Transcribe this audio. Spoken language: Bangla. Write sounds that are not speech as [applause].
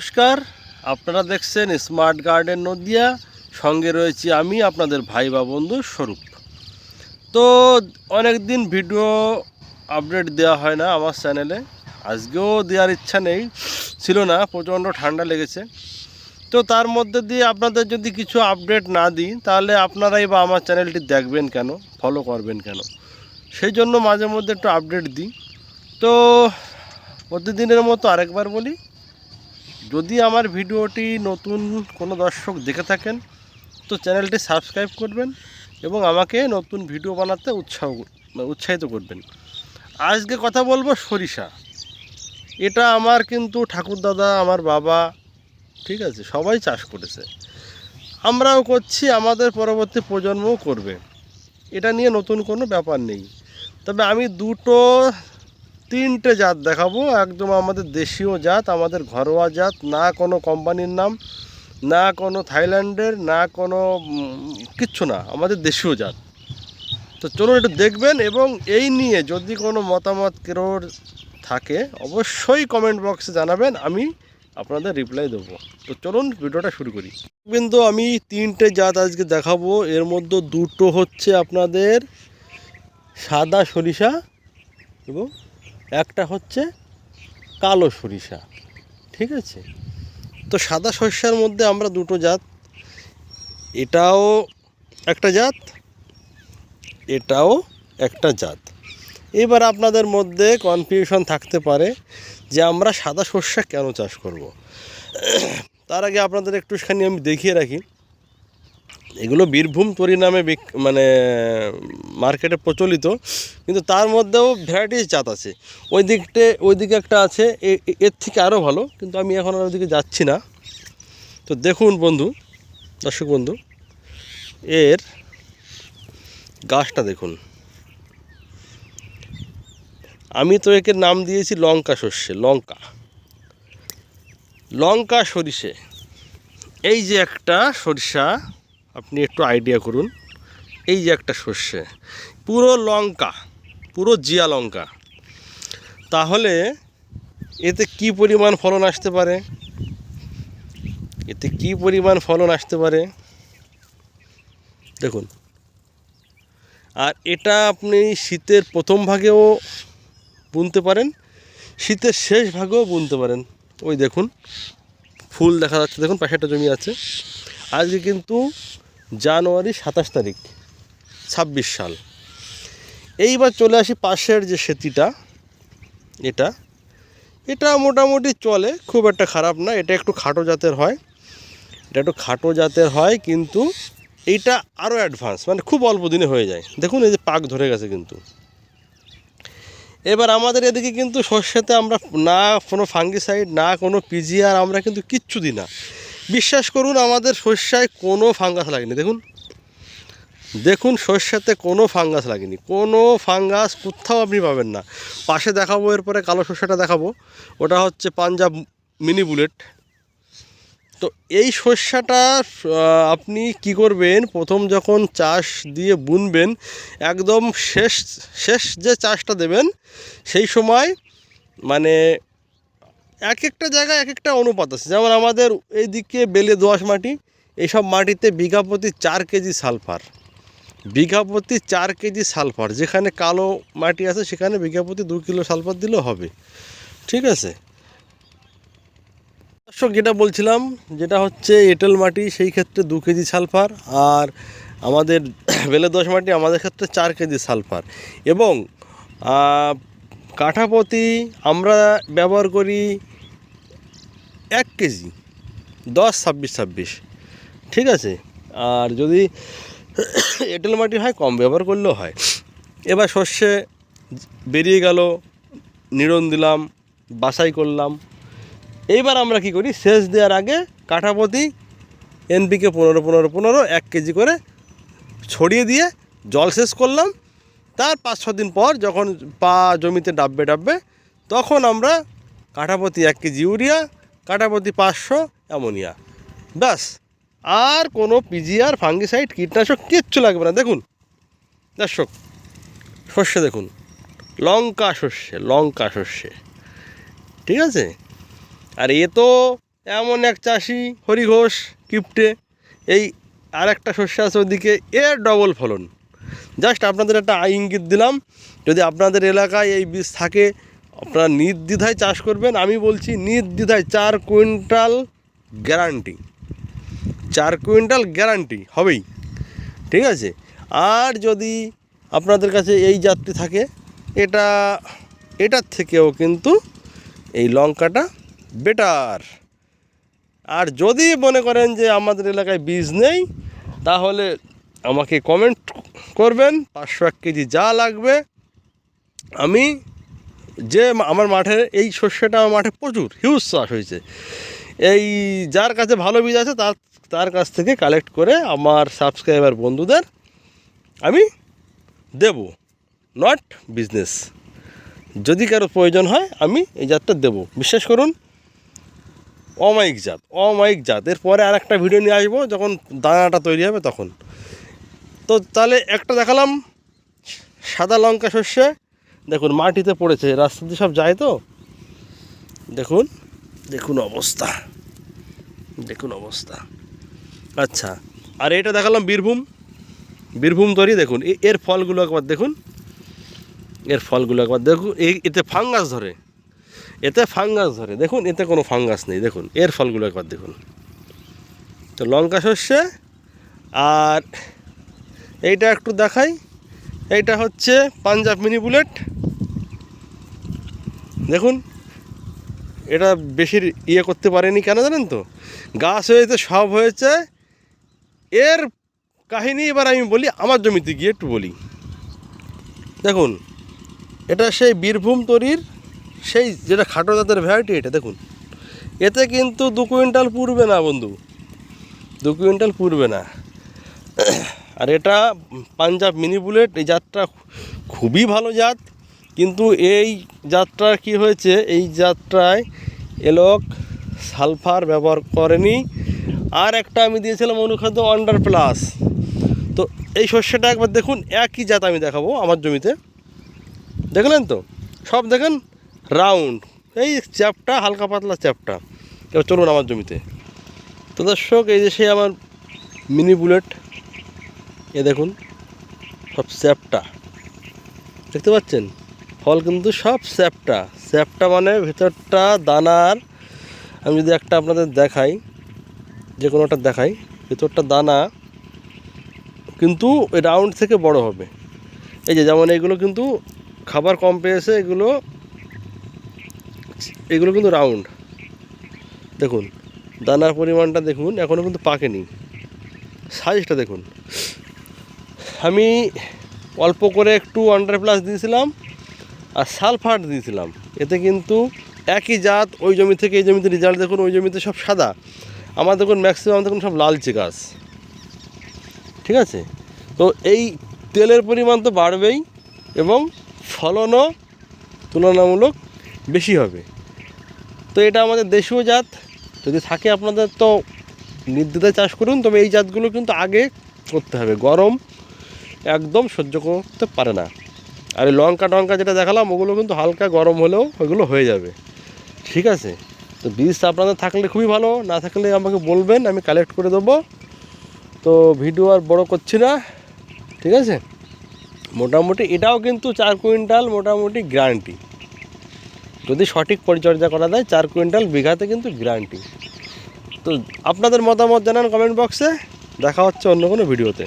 নমস্কার। আপনারা দেখছেন স্মার্ট গার্ডেন নদিয়া। সঙ্গে রয়েছি আমি আপনাদের ভাই বা বন্ধু স্বরূপ। তো অনেক দিন ভিডিও আপডেট দেওয়া হয় না আমার চ্যানেলে। আজকেও দেওয়ার ইচ্ছা নেই। ছিল না, প্রচণ্ড ঠান্ডা লেগেছে। তো তার মধ্যে দিয়ে আপনাদের যদি কিছু আপডেট না দিই, তাহলে আপনারাই বা আমার চ্যানেলটি দেখবেন কেন ফলো করবেন কেন? সেই জন্য মাঝে মধ্যে একটু আপডেট দিই। তো প্রতিদিনের মতো আরেকবার বলি যদি আমার ভিডিওটি নতুন কোনো দর্শক দেখে থাকেন, তো চ্যানেলটি সাবস্ক্রাইব করবেন এবং আমাকে নতুন ভিডিও বানাতে উৎসাহ উৎসাহিত করবেন। আজকে কথা বলব সরিষা। এটা আমার কিন্তু ঠাকুরদাদা, আমার বাবা, ঠিক আছে, সবাই চাষ করেছে। আমরাও করছি, আমাদের পরবর্তী প্রজন্মও করবে। এটা নিয়ে নতুন কোনো ব্যাপার নেই। তবে আমি দুটো তিনটে জাত দেখাবো। একদম আমাদের দেশীয় জাত, আমাদের ঘরোয়া জাত, না কোনো কোম্পানির নাম, না কোনো থাইল্যান্ডের, না কোনো কিচ্ছু না, আমাদের দেশীয় জাত। তো চলুন একটু দেখবেন এবং এই নিয়ে যদি কোনো মতামত কেরোর থাকে, অবশ্যই কমেন্ট বক্সে জানাবেন, আমি আপনাদের রিপ্লাই দেবো। তো চলুন ভিডিওটা শুরু করি। কিন্তু আমি তিনটে জাত আজকে দেখাবো। এর মধ্যে দুটো হচ্ছে আপনাদের সাদা সরিষা এবং একটা হচ্ছে কালো সরিষা, ঠিক আছে? তো সাদা সরিষার মধ্যে আমরা দুটো জাত, এটাও একটা জাত, এটাও একটা জাত। এবার আপনাদের মধ্যে কনফিউশন থাকতে পারে যে আমরা সাদা সর্ষা কেন চাষ করব। তার আগে আপনাদের একটুখানি আমি দেখিয়ে রাখি। এগুলো বীরভূম তরি নামে মানে মার্কেটে প্রচলিত, কিন্তু তার মধ্যেও ভ্যারাইটিস জাত আছে। ওই দিকটে, ওই দিকে একটা আছে এর থেকে আরও ভালো, কিন্তু আমি এখন আর ওইদিকে যাচ্ছি না। তো দেখুন বন্ধু, দর্শক বন্ধু, এর গাছটা দেখুন। আমি তো একে নাম দিয়েছি লঙ্কা শস্যে লঙ্কা। লঙ্কা সরিষে। এই যে একটা সরিষা আপনি একটু আইডিয়া করুন। এই যে একটা সর্ষে, পুরো লঙ্কা, পুরো জিয়া লঙ্কা। তাহলে এতে কি পরিমাণ ফলন আসতে পারে? এতে কি পরিমাণ ফলন আসতে পারে? দেখুন। আর এটা আপনি শীতের প্রথম ভাগেও বুনতে পারেন, শীতের শেষ ভাগেও বুনতে পারেন। ওই দেখুন, ফুল দেখা যাচ্ছে। দেখুন, পাশে একটা জমি আছে। আজকে কিন্তু জানুয়ারি সাতাশ তারিখ, ছাব্বিশ সাল। এইবার চলে আসি পাশের যে সেতিটা, এটা। এটা মোটামুটি চলে, খুব একটা খারাপ না, এটা একটু খাটো জাতের হয়। এটা একটু খাটো জাতের হয়, কিন্তু এইটা আরও অ্যাডভান্স মানে খুব অল্প দিনে হয়ে যায়। দেখুন এই যে পাক ধরে গেছে কিন্তু। এবার আমাদের এদিকে কিন্তু সর্ষেতে আমরা না কোনো ফাঙ্গিসাইড না কোনো পিজিআর আমরা কিন্তু কিচ্ছু দিই না। বিশ্বাস করুন, আমাদের শস্যায় কোনো ফাঙ্গাস লাগেনি। দেখুন দেখুন শস্যাতে কোনো ফাঙ্গাস লাগেনি। কোনো ফাঙ্গাস কোথাও আপনি পাবেন না। পাশে দেখাবো, এরপরে কালো শস্যটা দেখাবো। ওটা হচ্ছে পাঞ্জাব মিনি বুলেট। তো এই শস্যটা আপনি কি করবেন, প্রথম যখন চাষ দিয়ে বুনবেন, একদম শেষ শেষ যে চাষটা দেবেন, সেই সময় মানে এক একটা জায়গায় এক একটা অনুপাত আছে। যেমন আমাদের এইদিকে বেলে দোআঁশ মাটি এইসব মাটিতে বিঘা প্রতি চার কেজি সালফার। বিঘা প্রতি চার কেজি সালফার, যেখানে কালো মাটি আছে সেখানে বিঘা প্রতি দু কিলো সালফার দিলেও হবে। ঠিক আছে? দর্শক, যেটা বলছিলাম, যেটা হচ্ছে এঁটেল মাটি, সেই ক্ষেত্রে দু কেজি সালফার আর আমাদের [coughs] বেলে দশ মাটি আমাদের ক্ষেত্রে চার কেজি সালফার। এবং কাঠাপতি আমরা ব্যবহার করি এক কেজি, দশ, ছাব্বিশ ছাব্বিশ, ঠিক আছে? আর যদি এঁটেল মাটি হয়, কম ব্যবহার করলেও হয়। এবার শস্যে বেরিয়ে গেল, নিড়ন দিলাম, বাছাই করলাম। এইবার আমরা কি করি, সেচ দেওয়ার আগে কাঠাপতি এনপিকে পনেরো পনেরো পনেরো, এক কেজি করে ছড়িয়ে দিয়ে জল শেষ করলাম। তার পাঁচ, ছ দিন পর যখন পা জমিতে ডাববে ডাববে, তখন আমরা কাঠাপতি এক কেজি ইউরিয়া কাঠাপতি পাঁচশো, অ্যামোনিয়া। ব্যাস। আর কোনো পিজিআর ফাঙ্গিসাইড, কীটনাশক কিচ্ছু লাগবে না। দেখুন। দর্শক, শস্য দেখুন। লঙ্কা শস্যে লঙ্কা শস্যে। ঠিক আছে? আর এ তো এমন এক চাষি হরি ঘোষ কিপটে। এই আর একটা শস্য আছে ওদিকে, এর ডবল ফলন। জাস্ট আপনাদের একটা ইঙ্গিত দিলাম। যদি আপনাদের এলাকায় এই বীজ থাকে আপনারা নির্দ্বিধায় চাষ করবেন, আমি বলছি নির্দ্বিধায় চার কুইন্টাল গ্যারান্টি। চার কুইন্টাল গ্যারান্টি হবেই, ঠিক আছে? আর যদি আপনাদের কাছে এই জাতটি থাকে, এটা, এটার থেকেও কিন্তু এই লঙ্কাটা বেটার। আর যদি মনে করেন যে আমাদের এলাকায় বীজ নেই, তাহলে আমাকে কমেন্ট করবেন, পাঁচশো এক কেজি যা লাগবে, আমি যে আমার মাঠে এই শস্যটা আমার মাঠে প্রচুর হিউজ চাষ হয়েছে। এই যার কাছে ভালো বীজ আছে তার তার কাছ থেকে কালেক্ট করে আমার সাবস্ক্রাইবার বন্ধুদের আমি দেব। নট বিজনেস যদি কারও প্রয়োজন হয়, আমি এই জাতটা দেবো। বিশ্বাস করুন, অমায়িক জাত অমায়িক জাত। এরপরে আর একটা ভিডিও নিয়ে আসব, যখন দানাটা তৈরি হবে তখন। তো তাহলে একটা দেখালাম, সাদা লঙ্কা শস্যে দেখুন, মাটিতে পড়েছে, রাস্তা দিয়ে সব যায় তো? দেখুন দেখুন অবস্থা। দেখুন অবস্থা। আচ্ছা আর এটা দেখালাম বীরভূম। বীরভূম তৈরি, দেখুন এর ফলগুলো একবার দেখুন। এর ফলগুলো একবার দেখুন এতে ফাঙ্গাস ধরে। এতে ফাঙ্গাস ধরে। দেখুন, এতে কোনো ফাঙ্গাস নেই, দেখুন, এর ফলগুলো একবার দেখুন। তো লঙ্কা শস্যে আর এইটা একটু দেখাই। এইটা হচ্ছে পাঞ্জাব মিনি বুলেট। দেখুন, এটা বেশি ইয়ে করতে পারেনি কেন জানেন তো? গাছ হয়েছে, সব হয়েছে। এর কাহিনী এবার আমি বলি, আমার জমিতে গিয়ে একটু বলি। দেখুন, এটা সেই বীরভূম তরির, সেই যেটা খাটো জাতের ভ্যারাইটি এটা, দেখুন। এতে কিন্তু দু কুইন্টাল পুরবে না বন্ধু। দু কুইন্টাল পুরবে না। আর এটা পাঞ্জাব মিনি বুলেট, এই জাতটা খুবই ভালো জাত। কিন্তু এই জাতটার কি হয়েছে, এই জাতটায় এলোক সালফার ব্যবহার করেনি। আর একটা আমি দিয়েছিলাম অনুখাদ্য আন্ডার প্লাস তো এই শস্যটা একবার দেখুন, একই জাত আমি দেখাবো আমার জমিতে। দেখলেন তো? সব দেখেন রাউন্ড এই চ্যাপটা, হালকা পাতলা চ্যাপটা। এবার চলুন আমার জমিতে। তো দর্শক, এই যে সেই আমার মিনি বুলেট এ দেখুন, সব স্যাপটা। দেখতে পাচ্ছেন? ফল কিন্তু সব স্যাপটা। স্যাপটা মানে ভেতরটা, দানার, আমি যদি একটা আপনাদের দেখাই, যে কোনোটা দেখাই, ভেতরটা দানা, কিন্তু রাউন্ড থেকে বড় হবে। এই যে যেমন এইগুলো কিন্তু খাবার কম পেয়েছে, এগুলো এগুলো কিন্তু রাউন্ড দেখুন, দানার পরিমাণটা দেখুন এখনও কিন্তু পাকেনি। সাইজটা দেখুন। আমি অল্প করে একটু আন্ডার প্লাস দিয়েছিলাম আর সালফার দিয়েছিলাম। এতে কিন্তু একই জাত, ওই জমি থেকে এই জমিতে রেজাল্ট দেখুন, ওই জমিতে সব সাদা। আমার দেখুন ম্যাক্সিমাম দেখুন সব লালচে গাছ। ঠিক আছে? তো এই তেলের পরিমাণ তো বাড়বেই এবং ফলনও তুলনামূলক বেশি হবে। তো এটা আমাদের দেশীয় জাত। যদি থাকে আপনাদের তো নির্দ্বিধায় চাষ করুন, তবে এই জাতগুলো কিন্তু আগে করতে হবে। গরম একদম সহ্য করতে পারে না। আর এই লঙ্কা টঙ্কা যেটা দেখালাম, ওগুলো কিন্তু হালকা গরম হলেও ওগুলো হয়ে যাবে। ঠিক আছে? তো বীজ আপনাদের থাকলে খুবই ভালো, না থাকলে আমাকে বলবেন, আমি কালেক্ট করে দেবো। তো ভিডিও আর বড় করছি না। ঠিক আছে? মোটামুটি এটাও কিন্তু চার কুইন্টাল মোটামুটি গ্যারান্টি যদি সঠিক পরিচর্যা করা যায়, চার কুইন্টাল বিঘাতে কিন্তু গ্যারান্টি তো আপনাদের মতামত জানান কমেন্ট বক্সে দেখা হচ্ছে অন্য কোনো ভিডিওতে